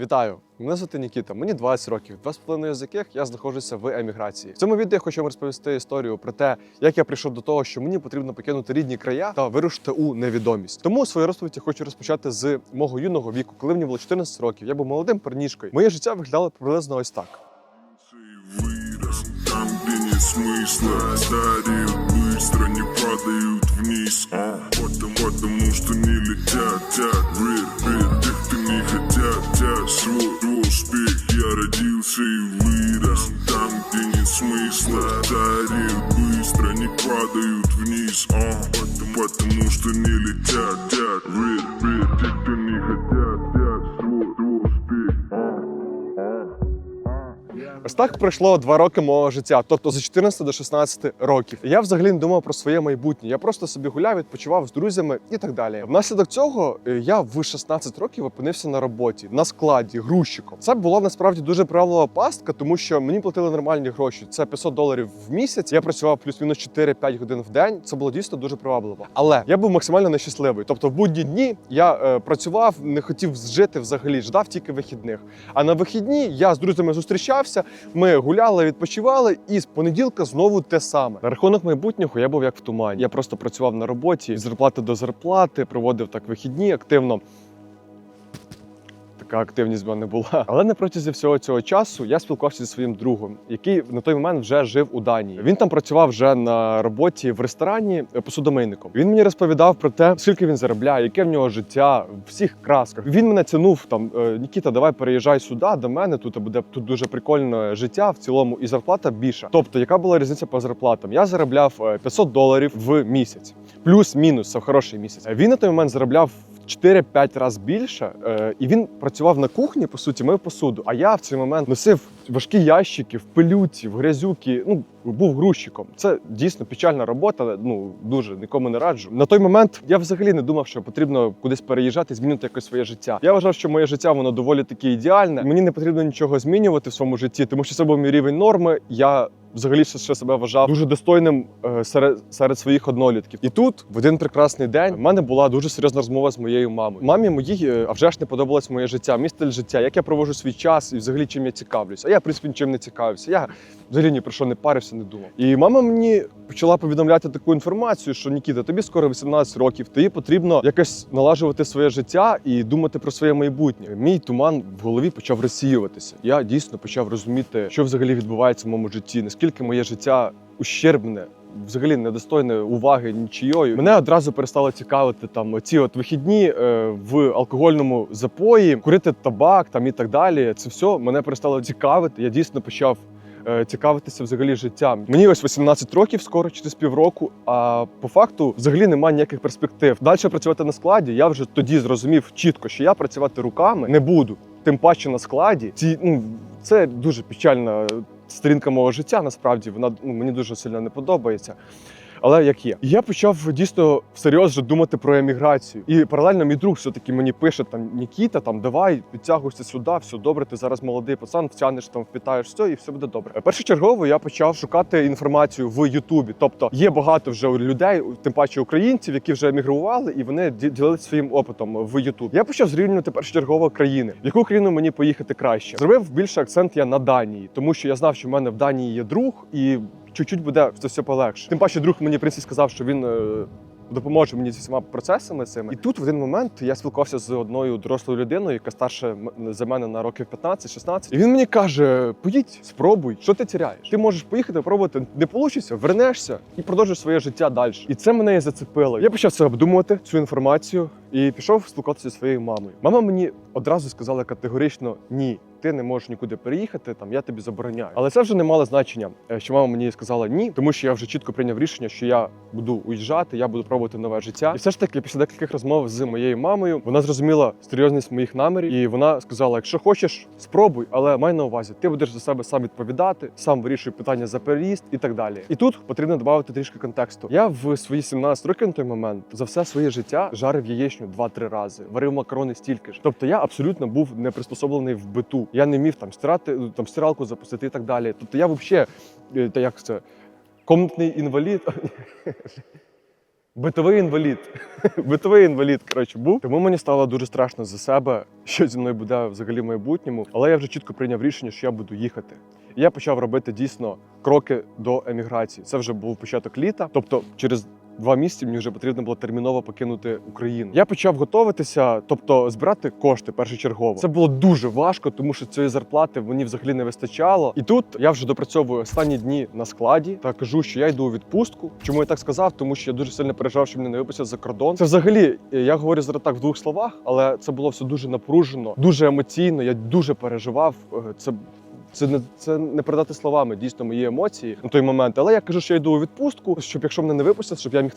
Вітаю! Мене звати Нікіта, мені 20 років, два з половиною з яких я знаходжуся в еміграції. В цьому відео я хочу вам розповісти історію про те, як я прийшов до того, що мені потрібно покинути рідні края та вирушити у невідомість. Тому свою розповідь я хочу розпочати з мого юного віку, коли мені було 14 років. Я був молодим парнішкою. Моє життя виглядало приблизно ось так. вырос Там, где нет смысла Стареют быстро, не падают вниз а, потому, потому что не летят, тят Нет смысла быстро, не падают вниз. А, потому, что не летят, ред, тех, кто не хотят, Ось так пройшло два роки мого життя, тобто з 14 до 16 років. Я взагалі не думав про своє майбутнє. Я просто собі гуляв, відпочивав з друзями і так далі. Внаслідок цього е, я в 16 років опинився на роботі на складі грузчиком. Це була насправді дуже правилова пастка, тому що мені платили нормальні гроші. Це 500 доларів в місяць. Я працював плюс-мінус 4-5 годин в день. Це було дійсно дуже привабливо. Але я був максимально нещасливий. Тобто, в будні дні я е, працював, не хотів жити взагалі, ждав тільки вихідних. А на вихідні я з друзями зустрічався. Ми гуляли, відпочивали, і з понеділка знову те саме. На рахунок майбутнього я був як в тумані. Я просто працював на роботі зарплати до зарплати, проводив так вихідні активно. Така активність в мене була. Але на протязі всього цього часу я спілкувався зі своїм другом, який на той момент вже жив у Данії. Він там працював вже на роботі в ресторані е, посудомийником. Він мені розповідав про те, скільки він заробляє, яке в нього життя в всіх красках. Він мене тянув там: «Е, Нікіта, давай переїжджай сюди до мене. Тут буде тут дуже прикольне життя в цілому, і зарплата більша. Тобто, яка була різниця по зарплатам? Я заробляв е, 500 доларів в місяць, плюс-мінус, це хороший місяць. Він на той момент заробляв. В 4-5 разів більше, е, і він працював на кухні, по суті, мив посуду. А я в цей момент носив важкі ящики в пилюці, в грязюки. Ну був грузчиком. Це дійсно печальна робота. Ну дуже нікому не раджу. На той момент я взагалі не думав, що потрібно кудись переїжджати, змінити якось своє життя. Я вважав, що моє життя воно доволі таки ідеальне. Мені не потрібно нічого змінювати в своєму житті, тому що це був мій рівень норми. Я взагалі ще себе вважав дуже достойним е, серед, серед своїх однолітків. І тут в один прекрасний день в мене була дуже серйозна розмова з моєю мамою. Мамі моїй е, а вже ж не подобалось моє життя, мій стиль життя, як я проводжу свій час і взагалі чим я цікавлюсь. А я принципі нічим не цікавився. Я взагалі ні про що не парився, не думав. І мама мені почала повідомляти таку інформацію, що Нікіта, тобі скоро 18 років, тобі потрібно якось налажувати своє життя і думати про своє майбутнє. Мій туман в голові почав розсіюватися. Я дійсно почав розуміти, що взагалі відбувається в моєму житті, наскільки моє життя ущербне. Взагалі недостойне уваги нічийою. Мене одразу перестало цікавити там ці от вихідні е, в алкогольному запої, курити табак там і так далі. Це все мене перестало цікавити. Я дійсно почав цікавитися взагалі життям. Мені ось 18 років, скоро через півроку. А по факту взагалі немає ніяких перспектив. Далі працювати на складі. Я вже тоді зрозумів чітко, що я працювати руками не буду. Тим паче на складі. Ці ну це дуже печальна сторінка мого життя. Насправді вона ну, мені дуже сильно не подобається. Але як є, І я почав дійсно всерйоз вже думати про еміграцію. І паралельно мій друг все-таки мені пише там Нікіта, там давай підтягуйся сюди, все добре. Ти зараз молодий пацан, втягнеш там, впитаєш все, і все буде добре. Е, Першочергово я почав шукати інформацію в Ютубі. Тобто є багато вже людей, тим паче українців, які вже емігрували, і вони ді- ділилися своїм опитом в Ютубі. Я почав зрівнювати першочергово країни, в яку країну мені поїхати краще. Зробив більше акцент я на Данії, тому що я знав, що в мене в Данії є друг і чуть-чуть буде це все полегше. Тим паче, друг мені в принципі сказав, що він. е, Допоможе мені зі всіма процесами цими. І тут в один момент я спілкувався з одною дорослою людиною, яка старша за мене на років 15-16. І він мені каже: поїдь, спробуй, що ти тіряєш? Ти можеш поїхати, пробувати, не вийде, вернешся і продовжиш своє життя далі. І це мене і зацепило. Я почав це обдумувати, цю інформацію, і пішов спілкуватися зі своєю мамою. Мама мені одразу сказала категорично ні. Ти не можеш нікуди переїхати, там я тобі забороняю. Але це вже не мало значення, е, що мама мені сказала ні, тому що я вже чітко прийняв рішення, що я буду уїжджати, я буду пробувати нове життя. І все ж таки, після декількох розмов з моєю мамою, вона зрозуміла серйозність моїх намірів, і вона сказала: якщо хочеш, спробуй, але май на увазі, ти будеш за себе сам відповідати, сам вирішуй питання за переїзд і так далі. І тут потрібно додати трішки контексту. Я в свої 17 років на той момент за все своє життя жарив яєчню 2-3 рази, варив макарони стільки ж. Тобто я абсолютно був не приспособлений в биту. Я не міг там стирати, там стиралку запустити і так далі. Тобто я взагалі, та як це, комнатний інвалід. Битовий інвалід. Битовий інвалід, коротше, був. Тому мені стало дуже страшно за себе, що зі мною буде взагалі в майбутньому. Але я вже чітко прийняв рішення, що я буду їхати. І я почав робити дійсно кроки до еміграції. Це вже був початок літа, тобто через. Два місяці мені вже потрібно було терміново покинути Україну. Я почав готуватися, тобто збирати кошти першочергово. Це було дуже важко, тому що цієї зарплати мені взагалі не вистачало. І тут я вже допрацьовую останні дні на складі та кажу, що я йду у відпустку. Чому я так сказав? Тому що я дуже сильно переживав, що мене не випустять за кордон. Це взагалі я говорю зараз так в двох словах, але це було все дуже напружено, дуже емоційно. Я дуже переживав. Е, Це це не це не передати словами дійсно мої емоції на той момент. Але я кажу, що я йду у відпустку, щоб якщо мене не випустять, щоб я міг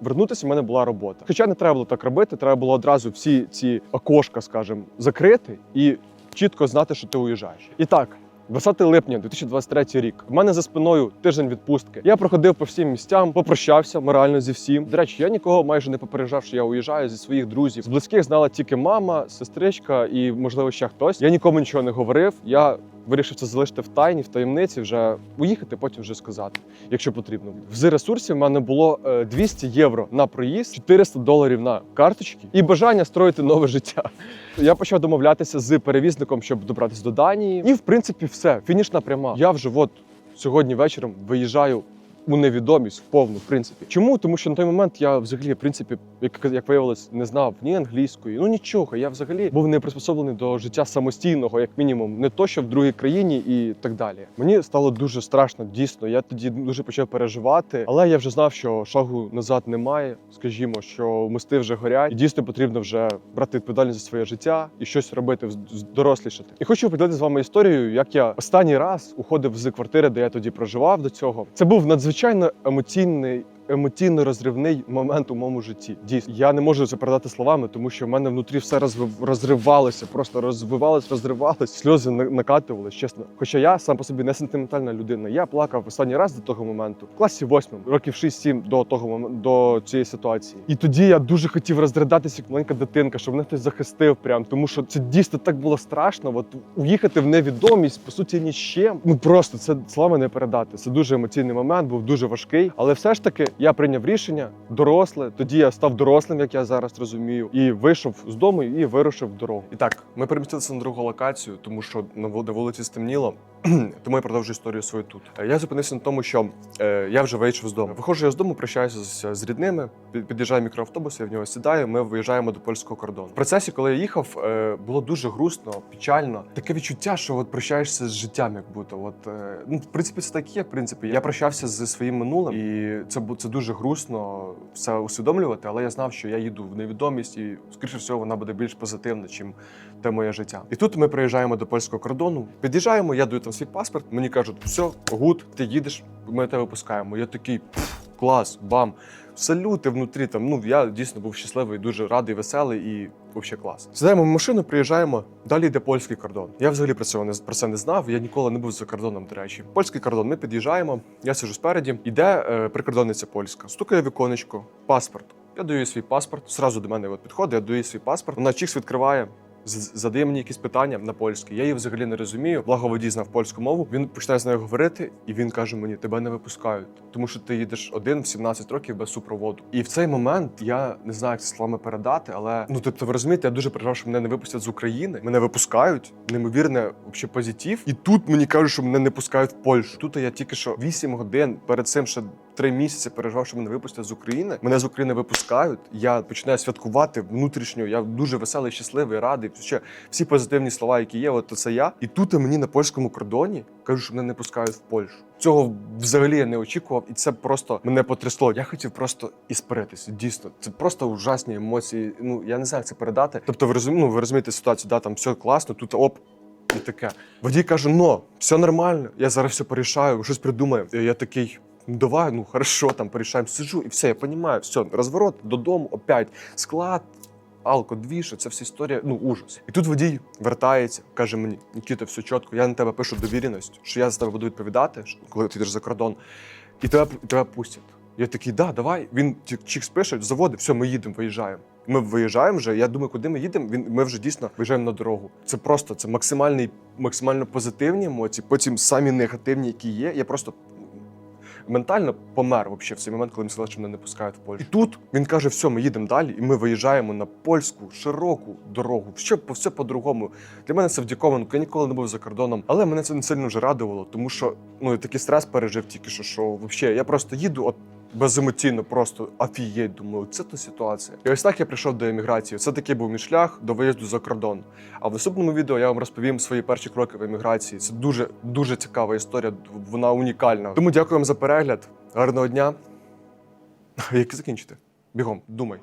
вернутися, в мене була робота. Хоча не треба було так робити, треба було одразу всі ці окошка, скажімо, закрити і чітко знати, що ти уїжджаєш. І так. 20 липня 2023 рік. У мене за спиною тиждень відпустки. Я проходив по всім місцям, попрощався морально зі всім. До речі, я нікого майже не попереджав, що я уїжджаю зі своїх друзів. З близьких знала тільки мама, сестричка і, можливо, ще хтось. Я нікому нічого не говорив. Я вирішив це залишити в тайні, в таємниці, вже уїхати, потім вже сказати, якщо потрібно. В ресурсів в мене було е, 200 євро на проїзд, 400 доларів на карточки і бажання строїти нове життя. Я почав домовлятися з перевізником, щоб добратися до Данії. І в принципі, все, фінішна пряма. Я вже от сьогодні вечором виїжджаю. У невідомість в повну, в принципі. Чому? Тому що на той момент я взагалі, в принципі, як, як виявилось, не знав ні англійської, ну нічого. Я взагалі був не приспособлений до життя самостійного, як мінімум, не то, що в другій країні і так далі. Мені стало дуже страшно, дійсно. Я тоді дуже почав переживати, але я вже знав, що шагу назад немає. Скажімо, що мости вже горять, і дійсно потрібно вже брати відповідальність за своє життя і щось робити, дорослішати. І хочу поділитися з вами історією, як я останній раз уходив з квартири, де я тоді проживав до цього. Це був надзвичайно емоційний. Емоційно розривний момент у моєму житті. Дійсно, я не можу це передати словами, тому що в мене внутрі все розривалося, просто розвивалось, розривалось, сльози на- накатувались, чесно. Хоча я сам по собі не сентиментальна людина. Я плакав останній раз до того моменту, в класі восьмому, років 6-7 до того моменту, до цієї ситуації. І тоді я дуже хотів розридатися, як маленька дитинка, щоб мене хтось захистив, прям тому що це дійсно так було страшно. От уїхати в невідомість, по суті, ні з чим. Ну просто це слова не передати. Це дуже емоційний момент, був дуже важкий. Але все ж таки я прийняв рішення доросле. Тоді я став дорослим, як я зараз розумію, і вийшов з дому і вирушив в дорогу. І так, ми перемістилися на другу локацію, тому що на вул- вулиці стемніло. Тому я продовжую історію свою тут. Е, Я зупинився на тому, що е, я вже вийшов з дому. Виходжу я з дому, прощаюся з, рідними. під- Під'їжджає мікроавтобус, я в нього сідаю. Ми виїжджаємо до польського кордону. В процесі, коли я їхав, е, було дуже грустно, печально. Таке відчуття, що от прощаєшся з життям, як будто. От ну, в принципі, це так є. В принципі, я прощався зі своїм минулим, і це це дуже грустно все усвідомлювати. Але я знав, що я їду в невідомість, і скоріше всього вона буде більш позитивна, чим те моє життя. І тут ми приїжджаємо до польського кордону. Під'їжджаємо, я даю там свій паспорт. Мені кажуть, все, гуд, ти їдеш, ми тебе випускаємо. Я такий клас, бам. Салюти внутрі там. Ну я дійсно був щасливий, дуже радий, веселий і взагалі клас. Сідаємо в машину, приїжджаємо. Далі йде польський кордон. Я взагалі про це не про це не знав. Я ніколи не був за кордоном. До речі, польський кордон. Ми під'їжджаємо. Я сиджу спереді. Іде е, прикордонниця польська. Стукає віконечко, паспорт. Я даю їй свій паспорт. Зразу до мене от підходить, я даю їй свій паспорт. Вона чікс відкриває. Задає мені якісь питання на польській. Я її взагалі не розумію. Благо водій знав польську мову. Він починає з нею говорити, і він каже мені: тебе не випускають, тому що ти їдеш один в 17 років без супроводу. І в цей момент я не знаю, як це словами передати, але ну тобто, ви розумієте, я дуже переживав, що мене не випустять з України. Мене випускають. Неймовірне вообще позитив. І тут мені кажуть, що мене не пускають в Польщу. Тут я тільки що 8 годин перед цим ще три місяці переживав, що мене випустять з України. Мене з України випускають. Я починаю святкувати внутрішньо. Я дуже веселий, щасливий, радий. Ще всі позитивні слова, які є, от це я. І тут мені на польському кордоні кажуть, що мене не пускають в Польщу. Цього взагалі я не очікував, і це просто мене потрясло. Я хотів просто іспиритися. Дійсно, це просто ужасні емоції. Ну я не знаю, як це передати. Тобто, ви розумієте, ну, ви розумієте ситуацію, да, там все класно, тут оп. І таке. Водій каже: ну, все нормально, я зараз все порішаю, щось придумаю. І я такий. Давай, ну хорошо, там порішаємо. Сиджу, і все, я розумію, все, розворот додому, опять склад, алкодвіж, це вся історія, ну ужас. І тут водій вертається, каже мені: Нікіта, все чітко, я на тебе пишу довіреність, що я за тебе буду відповідати, коли ти йдеш за кордон, і тебе, і тебе пустять. Я такий, да, давай. Він чікс пише, заводить, все, ми їдемо, виїжджаємо. Ми виїжджаємо вже. Я думаю, куди ми їдемо. Він ми вже дійсно виїжджаємо на дорогу. Це просто це максимальний, максимально позитивні емоції. Потім самі негативні, які є. Я просто ментально помер вообще в цей момент, коли він сказав, що мене не пускають в Польщу. І тут він каже: все, ми їдемо далі, і ми виїжджаємо на польську широку дорогу. Все, по- все по-другому. Для мене це вдяковано, я ніколи не був за кордоном, але мене це не сильно вже радувало, тому що ну я такий стрес пережив тільки що, що взагалі я просто їду, от беземоційно, просто афієть, думаю, це то ситуація. І ось так я прийшов до еміграції. Це такий був мій шлях до виїзду за кордон. А в наступному відео я вам розповім свої перші кроки в еміграції. Це дуже дуже цікава історія, вона унікальна. Тому дякую вам за перегляд. Гарного дня. Як закінчити? Бігом, думай.